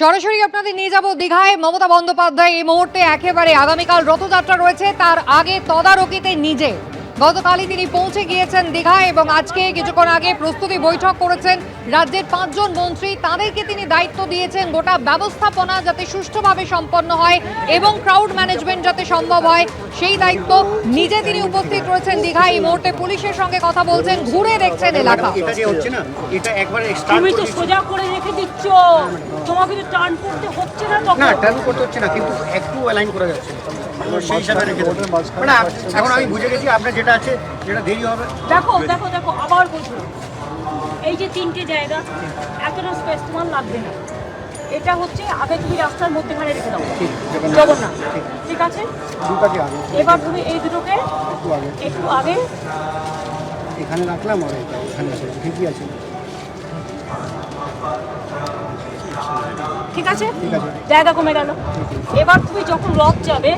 সরাসরি আপনাদের নিয়ে যাব দীঘায়। মমতা বন্দ্যোপাধ্যায় এই মুহূর্তে একেবারে আগামীকাল রথযাত্রা রয়েছে। তার আগে তদারকিতে নিজে গতকালই তিনি পৌঁছে গিয়েছেন দীঘায় এবং আজকে কিছুক্ষণ আগে প্রস্তুতি বৈঠক করেছেন রাজ্যের পাঁচজন মন্ত্রী। তাদেরকে তিনি দায়িত্ব দিয়েছেন গোটা ব্যবস্থাপনা যাতে সুষ্ঠুভাবে সম্পন্ন হয় এবং ক্রাউড ম্যানেজমেন্ট যাতে সম্ভব হয় সেই দায়িত্ব নিজে তিনি উপস্থিত রয়েছেন দীঘায়। এই মুহূর্তে পুলিশের সঙ্গে কথা বলছেন ঘুরে দেখছেন এলাকা। এটা যে হচ্ছে না? এটা একবারে স্টার্ট তুমি তো সোজা করে রেখে দিচ্ছ। তোমাকে তো টার্ন করতে হচ্ছে না না টার্ন করতে হচ্ছে না কিন্তু একটু অ্যালাইন করা যাচ্ছে। সেই হিসাবে রেখে দেবো। মানে এখন আমি বুঝে গেছি আপনার যেটা আছে যেটা দেরি হবে। দেখো দেখো দেখো আবার বলছো। এই যে তিনটে জায়গা এতটা স্পেস তোমার লাগবে না। এটা হচ্ছে আগে তুমি রাস্তার মধ্যেখানে রেখে দাও। জগন্নাথ। ঠিক। আছে? এবার তুমি এই দুটোকে একটু আগে। একটু আগে এখানে রাখলাম আর এখানে ঠিকই আছে। ঠিক আছে? ঠিক আছে। জায়গা কমে গেল। এবার তুমি যখন রথ যাবে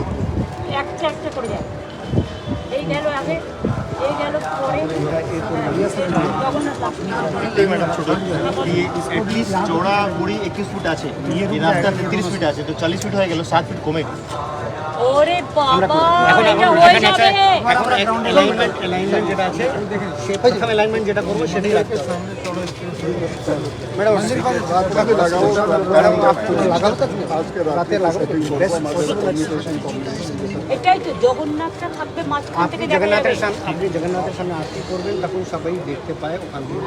একটা একটা চৌড়া বুড়ি একুশ ফুট আছে। এই রাস্তা তেত্রিশ ফিট আছে, তো চল্লিশ ফুট হয়ে গেল সাত ফুট কমে। ওরে বাবা এটা হয়ে যাবে। এখন অ্যালাইনমেন্ট অ্যালাইনমেন্ট যেটা আছে সে প্রথম অ্যালাইনমেন্ট যেটা করব সেটাই রাখতে হবে ম্যাডাম ম্যাডাম লাগাও তো রাতে লাগাও এটাই তো জগন্নাথটা থাকবে মাঝখান আপনি থেকে জগন্নাথের সামনে আপনি জগন্নাথের সামনে আরতি করবেন তখন সবাই দেখতে পায় ওখান থেকে।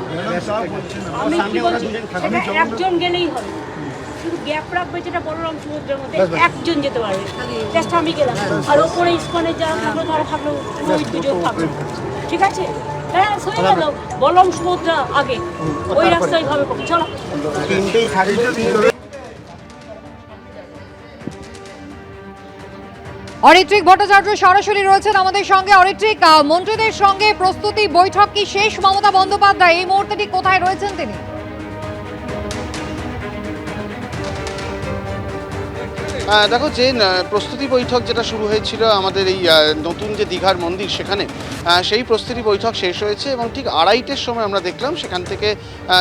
আমি সামনে ওরা দুজন থাকবে। একজন গেলেই হবে। শুধু গ্যাপ রাখবে যেটা বলরাম সমুদ্রের মধ্যে একজন যেতে পারবে। জাস্ট আমি গেলাম। আর ওপরে ইস্কনে যারা থাকল তারা থাকল ওই দুজন থাকল। ঠিক আছে? হ্যাঁ সরে গেল। বলরাম সমুদ্র আগে। ওই রাস্তায় ভাবে চলো। তিনটেই থাকবে অরিত্রিক ভট্টাচার্য সরাসরি রয়েছেন আমাদের সঙ্গে। অরিত্রিক আহ, মন্ত্রীদের সঙ্গে প্রস্তুতি বৈঠক কি শেষ? মমতা বন্দ্যোপাধ্যায় এই মুহূর্তে কোথায় রয়েছেন তিনি? দেখো যে প্রস্তুতি বৈঠক যেটা শুরু হয়েছিল আমাদের এই নতুন যে দীঘার মন্দির সেখানে সেই প্রস্তুতি বৈঠক শেষ হয়েছে এবং ঠিক আড়াইটের সময় আমরা দেখলাম সেখান থেকে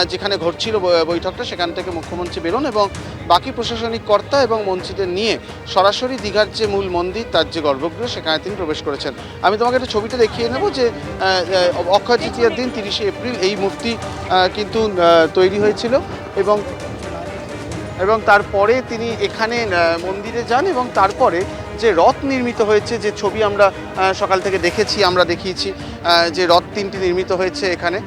যেখানে ঘটছিল বৈঠকটা সেখান থেকে মুখ্যমন্ত্রী বেরোন এবং বাকি প্রশাসনিক কর্তা এবং মন্ত্রীদের নিয়ে সরাসরি দীঘার যে মূল মন্দির তার যে গর্ভগৃহ সেখানে তিনি প্রবেশ করেছেন। আমি তোমাকে একটা ছবিটা দেখিয়ে নেব যে অক্ষয় তৃতীয়ার দিন তিরিশে এপ্রিল এই মূর্তি কিন্তু তৈরি হয়েছিল এবং এবং তারপরে তিনি এখানে মন্দিরে যান এবং তারপরে যে রথ নির্মিত হয়েছে, যে ছবি আমরা সকাল থেকে দেখেছি, আমরা দেখিয়েছি যে রথ তিনটি নির্মিত হয়েছে এখানে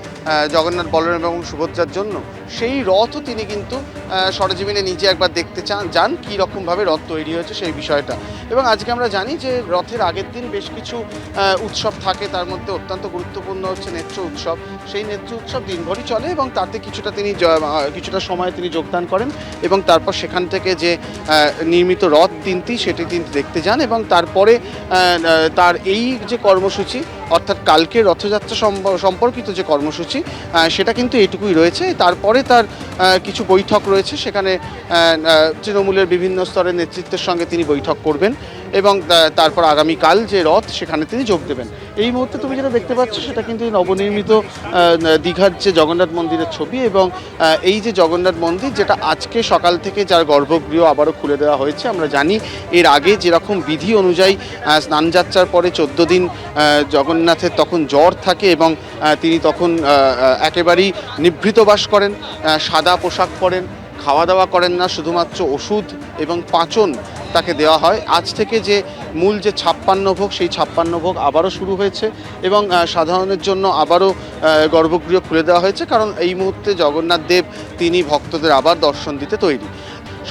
জগন্নাথ, বলরাম এবং সুভদ্রার জন্য। সেই রথও তিনি কিন্তু সরজমিনে নিজে একবার দেখতে চান, যান কী রকমভাবে রথ তৈরি হয়েছে সেই বিষয়টা। এবং আজকে আমরা জানি যে রথের আগের দিন বেশ কিছু উৎসব থাকে, তার মধ্যে অত্যন্ত গুরুত্বপূর্ণ হচ্ছে নেত্র উৎসব। সেই নেত্র উৎসব দিনভরই চলে এবং তাতে কিছুটা তিনি কিছুটা সময় তিনি যোগদান করেন এবং তারপর সেখান থেকে যে নির্মিত রথ তিনটি সেটি তিনি দেখতে যান এবং তারপরে তার এই যে কর্মসূচি, অর্থাৎ কালকে রথযাত্রা সম্পর্কিত যে কর্মসূচি সেটা কিন্তু এটুকুই রয়েছে। তারপরে তার কিছু বৈঠক রয়েছে। সেখানে তৃণমূলের বিভিন্ন স্তরের নেতৃত্বের সঙ্গে তিনি বৈঠক করবেন। এবং তারপর আগামীকাল যে রথ, সেখানে তিনি যোগ দেবেন। এই মুহূর্তে তুমি যেটা দেখতে পাচ্ছ, সেটা কিন্তু এই নবনির্মিত দীঘার যে জগন্নাথ মন্দিরের ছবি এবং এই যে জগন্নাথ মন্দির, যেটা আজকে সকাল থেকে যার গর্ভগৃহ আবারও খুলে দেওয়া হয়েছে, আমরা জানি এর আগে যেরকম বিধি অনুযায়ী স্নানযাত্রার পরে চোদ্দ দিন জগন্নাথের তখন জ্বর থাকে এবং তিনি তখন একেবারেই নিভৃত বাস করেন সাদা পোশাক পরেন, খাওয়া দাওয়া করেন না, শুধুমাত্র ওষুধ এবং পাঁচন তাকে দেওয়া হয়। আজ থেকে যে মূল যে ছাপ্পান্ন ভোগ, সেই ছাপ্পান্ন ভোগ আবারও শুরু হয়েছে এবং সাধারণের জন্য আবারও গর্ভগৃহ খুলে দেওয়া হয়েছে কারণ এই মুহূর্তে জগন্নাথ দেব তিনি ভক্তদের আবার দর্শন দিতে তৈরি।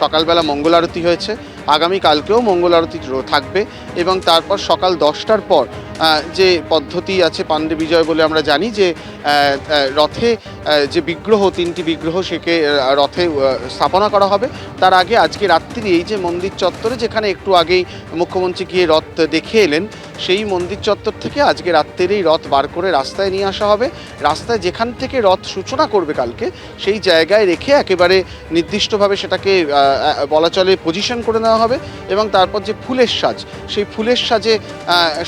সকালবেলা মঙ্গল আরতি হয়েছে। আগামী কালকেও মঙ্গল আরতি থাকবে এবং তারপর সকাল দশটার পর যে পদ্ধতি আছে পাণ্ডে বিজয় বলে আমরা জানি যে রথে যে বিগ্রহ, তিনটি বিগ্রহ সেকে রথে স্থাপনা করা হবে। তার আগে আজকে রাত্রি এই যে মন্দির চত্বরে যেখানে একটু আগেই মুখ্যমন্ত্রী গিয়ে রথ দেখে এলেন, সেই মন্দির চত্বর থেকে আজকে রাত্রেই রথ বার করে রাস্তায় নিয়ে আসা হবে। রাস্তায় যেখান থেকে রথ সূচনা করবে কালকে, সেই জায়গায় রেখে একেবারে নির্দিষ্টভাবে সেটাকে বলা চলে পজিশন করে নেওয়া হবে। এবং তারপর যে ফুলের সাজ, সেই ফুলের সাজে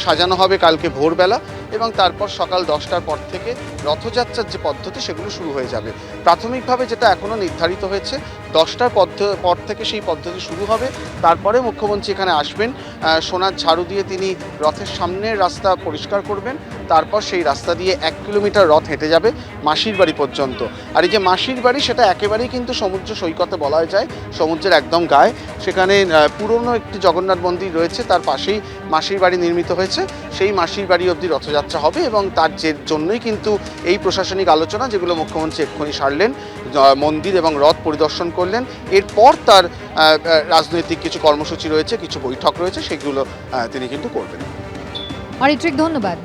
সাজানো হবে কালকে ভোরবেলা এবং তারপর সকাল দশটার পর থেকে রথযাত্রার যে পদ্ধতি, সেগুলো শুরু হয়ে যাবে। প্রাথমিকভাবে যেটা এখনও নির্ধারিত হয়েছে, দশটার পর থেকে সেই পদ্ধতি শুরু হবে। তারপরে মুখ্যমন্ত্রী এখানে আসবেন সোনার ঝাড়ু দিয়ে তিনি রথের সামনের রাস্তা পরিষ্কার করবেন, তারপর সেই রাস্তা দিয়ে এক কিলোমিটার রথ হেঁটে যাবে মাসির বাড়ি পর্যন্ত। আর এই যে মাসির বাড়ি, সেটা একেবারেই কিন্তু সমুদ্র সৈকতে বলা যায়, সমুদ্রের একদম গায়ে। সেখানে পুরনো একটি জগন্নাথ মন্দির রয়েছে, তার পাশেই মাসির বাড়ি নির্মিত হয়েছে, সেই মাসির বাড়ি অবধি রথযাত্রা হবে এবং তার যে জন্যই কিন্তু এই প্রশাসনিক আলোচনা যেগুলো মুখ্যমন্ত্রী এক্ষুনি সারলেন মন্দির এবং রথ পরিদর্শন করলেন। এরপর তার রাজনৈতিক কিছু কর্মসূচি রয়েছে, কিছু বৈঠক রয়েছে, সেগুলো তিনি কিন্তু করবেন। অরিত্রিক, ধন্যবাদ।